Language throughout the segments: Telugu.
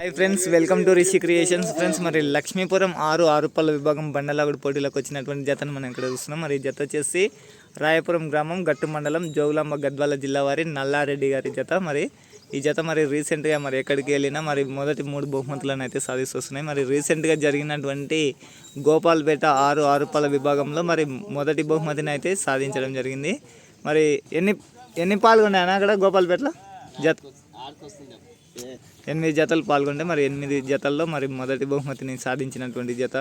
Hi friends welcome to Rishi creations friends మరి లక్ష్మీపురం ఆరు ఆరు విభాగం బండలాగుడు పోటీలకు వచ్చినటువంటి జతను మనం ఇక్కడ చూస్తున్నాం. మరి ఈ జత వచ్చేసి రాయపురం గ్రామం గట్టు మండలం జోగులాంబ గద్వాల జిల్లా వారి నల్లారెడ్డి గారి జత. మరి ఈ జత మరి రీసెంట్గా మరి ఎక్కడికి వెళ్ళినా మరి మొదటి మూడు బహుమతులను అయితే సాధిస్తున్నాయి మరి రీసెంట్గా జరిగినటువంటి గోపాల్పేట ఆరు ఆరు విభాగంలో మరి మొదటి బహుమతిని అయితే సాధించడం జరిగింది. మరి ఎన్ని ఎన్ని పాల్గొన్నాయన్నా అక్కడ గోపాల్పేటలో? జత. ఎనిమిది జతలు పాల్గొంటే మరి ఎనిమిది జతల్లో మరి మొదటి బహుమతిని సాధించినటువంటి జత.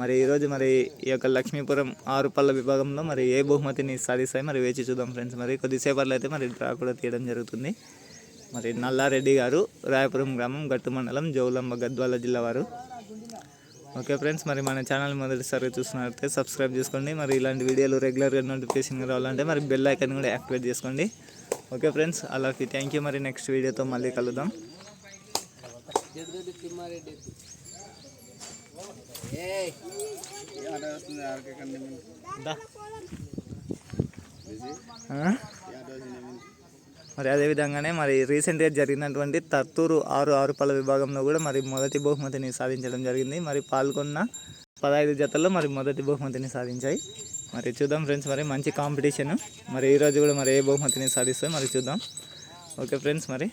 మరి ఈరోజు మరి ఈ యొక్క లక్ష్మీపురం ఆరు పళ్ళ విభాగంలో మరి ఏ బహుమతిని సాధిస్తాయి మరి వేచి చూద్దాం ఫ్రెండ్స్. మరి కొద్దిసేపట్లో అయితే మరి డ్రా కూడా తీయడం జరుగుతుంది. మరి నల్లారెడ్డి గారు రాయపురం గ్రామం గట్టు మండలం జౌలమ్మ గద్వాల జిల్లా వారు. ఓకే ఫ్రెండ్స్ మరి మన ఛానల్ మొదటిసారి చూస్తున్నట్లయితే సబ్స్క్రైబ్ చేసుకోండి. మరి ఇలాంటి వీడియోలు రెగ్యులర్గా నోటిఫికేషన్ రావాలంటే మరి బెల్ ఐకాన్ కూడా యాక్టివేట్ చేసుకోండి. ఓకే ఫ్రెండ్స్ అలాగే థ్యాంక్ యూ మరి నెక్స్ట్ వీడియోతో మళ్ళీ కలుద్దాం. మరి అదేవిధంగానే మరి రీసెంట్గా జరిగినటువంటి తత్తూరు ఆరు ఆరు పళ్ళ విభాగంలో కూడా మరి మొదటి బహుమతిని సాధించడం జరిగింది. మరి పాల్గొన్న పదహైదు జతల్లో మరి మొదటి బహుమతిని సాధించాయి. మరి చూద్దాం ఫ్రెండ్స్ మరి మంచి కాంపిటీషన్. మరి ఈరోజు కూడా మరి ఏ బహుమతిని సాధిస్తాయి మరి చూద్దాం. ఓకే ఫ్రెండ్స్ మరి